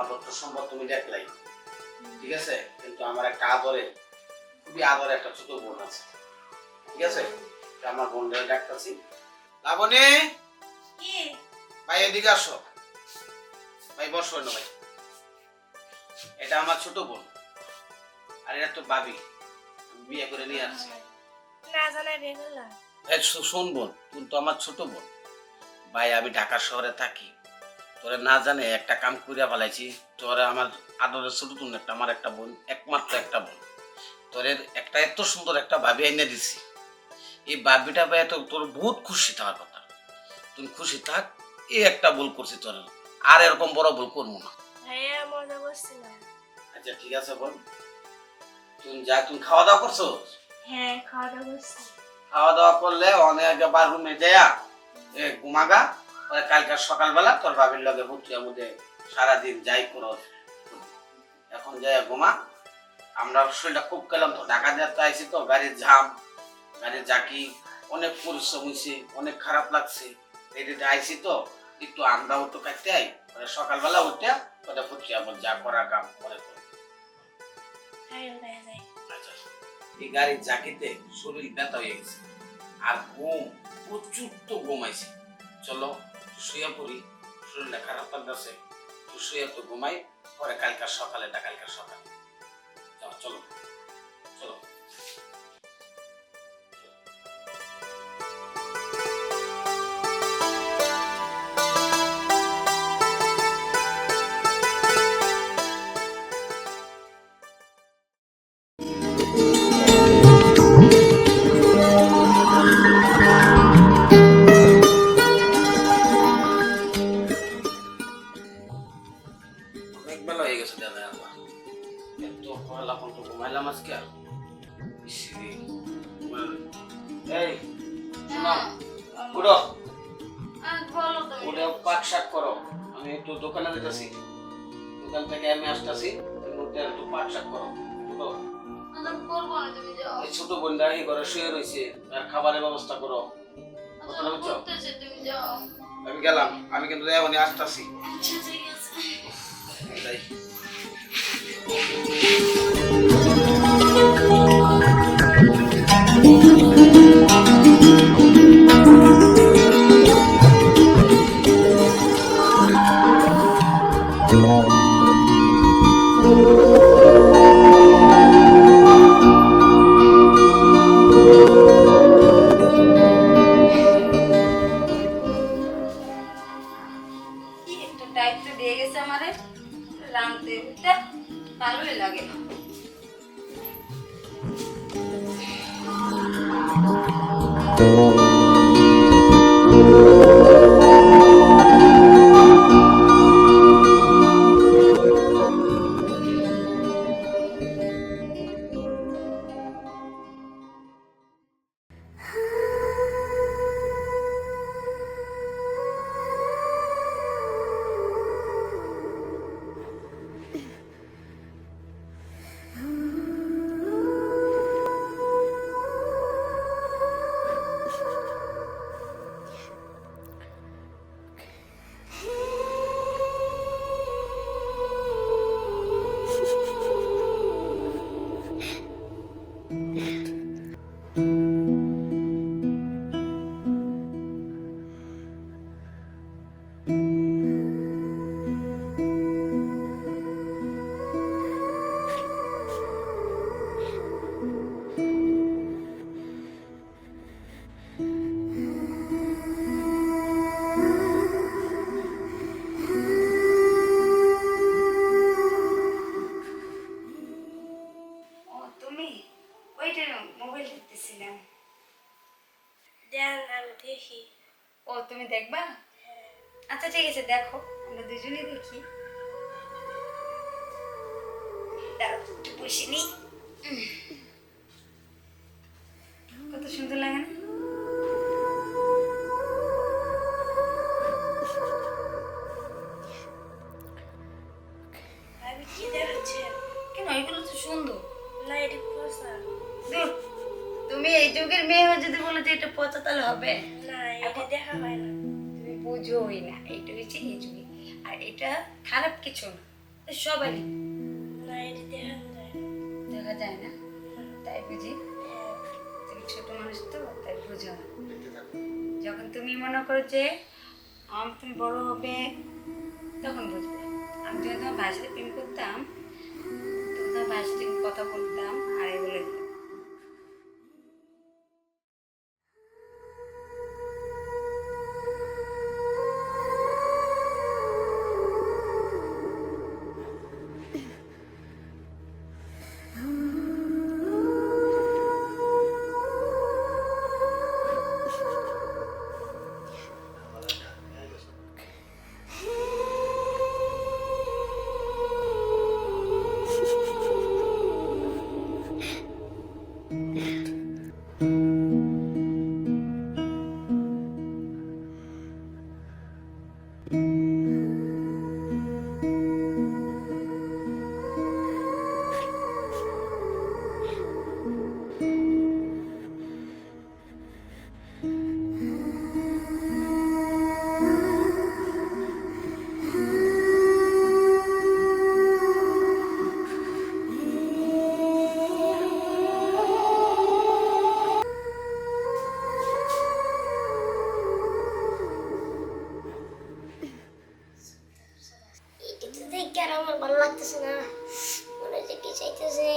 আমার তথ্য সম্পদ তুমি দেখলাই। ঠিক আছে? কিন্তু আমার একটা আদরে খুবই আদরে একটা ছোট বোন আছে। ঠিক আছে? আমার বোনদের ডাকতেছি। লাবণী! কি? ভাই এদিকে আসো। ভাই বসো না ভাই। এটা আমার ছোট বোন। আর এটা তো ভাবি। বিয়ে করে নিয়ে আসছে। না জানা রেগুলার শোন বোন তুই তো আমার ছোট বোন। ভাই আমি ঢাকা শহরে থাকি। তোরে না জানে একটা কাম করিয়া ফেলাইছি। তোরে আমার আদরের ছোট তুন একটা আমার একটা বোন একমাত্র একটা বোন। তোরের একটা এত সুন্দর একটা ভাবি এনে দিছি। এই ভাবিটা পেয়ে তো তোর বহুত খুশি থাকার কথা। তুমি খুশি থাক এই একটা ভুল করছি তোর। আর এরকম বড় ভুল করব না। ভাইয়া মজা করছিলাম আচ্ছা ঠিক আছে বোন। তুমি যা তুমি খাওয়া দাওয়া করছ? হ্যাঁ খাওয়া দাওয়া করছি। খাওয়া দাওয়া করলে অনেক বার রুমে যাইয়া এ ঘুমাগা। পরে কালকে সকালবেলা তোর ভাবির লগে ভুতুয়ার মধ্যে সারাদিন যাই করো এখন যাইয়া ঘুমা আমরা শরীরটা খুব গেলাম তো ঢাকা দিয়ে তো আইসি তো গাড়ির ঝাম গাড়ির জাকি অনেক পরিশ্রম হয়েছে অনেক খারাপ লাগছে। এদিকে আইসি তো একটু আমরাও তো কাটতে আই সকালবেলা উঠে ওটা ফুটিয়া বল যা করা কাম করো যাই আচ্ছা এই গাড়ির জাকিতে শরীর ব্যথা হয়ে গেছে আর ঘুম প্রচুর তো ঘুমাইছে চলো শুয়ে পড়ি শরীরটা খারাপ লাগতেছে তো শুয়ে তো ঘুমাই, পরে কালকার সকালে কালকার সকালে। চলো চলো। শোনো উঠো। বলো তুমি। উঠে পাক শাক করো। আমি একটু দোকানে যেতেছি দোকান থেকে আমি আসতেছি। তুমি উঠে একটু পাক শাক করো। উঠো। করব না তুমি এই ছোট বোনটা এই ঘরে শুয়ে রয়েছে আর খাবারের ব্যবস্থা করো। কথাটা বুঝছ? করতেছে তুমি যাও। আমি গেলাম। আমি কিন্তু এখনই আসতেছি। আচ্ছা ঠিক আছে। তাই কি Oh. দেখবা আচ্ছা ঠিক আছে দেখো আমরা দুজনেই দেখি। একটু বসে নিই কত সুন্দর লাগে না? কেন এগুলো তো সুন্দর। না এটি দূর তুমি এই যুগের মেয়ে হয়ে যদি বলে যে এটা পচা তাহলে হবে। না এটা দেখা হয় না। বুঝোই না এটা হচ্ছে হিজুরি আর এটা খারাপ কিছু না না দেখা যায়। না? তাই বুঝি? তুমি ছোট মানুষ তো তাই বুঝো না। যখন তুমি মনে করো যে আমার তুমি বড় হবে তখন বুঝবে। আমি যখন তোমার সাথে প্রেম করতাম তখন তোমার ভাইয়ের কথা বলতাম আর লাগতেছে না। মনে হচ্ছে কি চাইতেছে।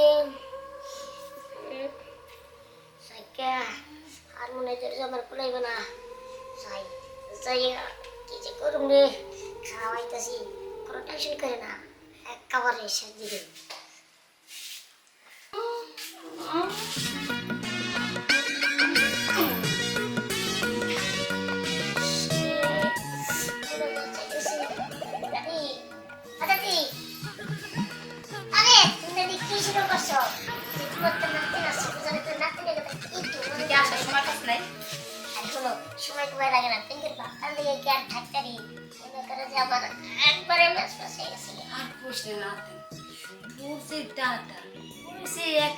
আর মনে হচ্ছে আমার কুলাইবে না। সাই যাই কি যে করুম রে। খাওয়াইতেছি কোনো টেনশন করে না। এক খাবারে শেষ দিকে। না পিঙ্কের বাপার দিকে কি আর থাকতারি মনে করে যে আমার একবারে ম্যাচ ম্যাচ হয়ে গেছে আর প্রশ্ন না তোর যে দাদা সে এক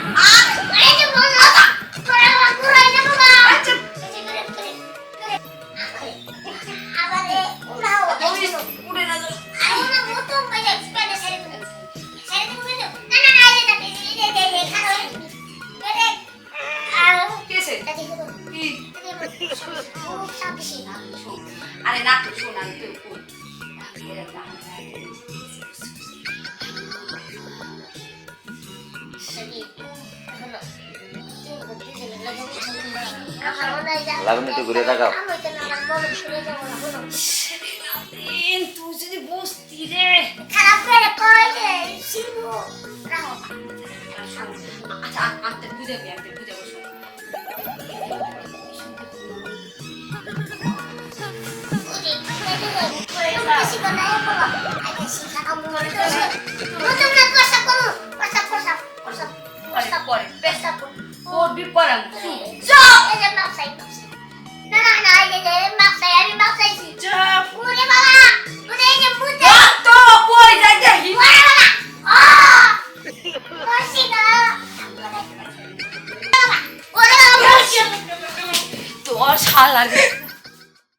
লাগুন একটু ঘুরে তাকাও। তুই যদি বসতি রে খারাপ করে কই আচ্ছা বুঝাবি বুঝাবো আগে শিখা কাম করে তো নতুন না কষ্ট করো কষ্ট কষ্ট কষ্ট পরে পরে বেশ কষ্ট করো করবি পরে আমি চুপ এই যে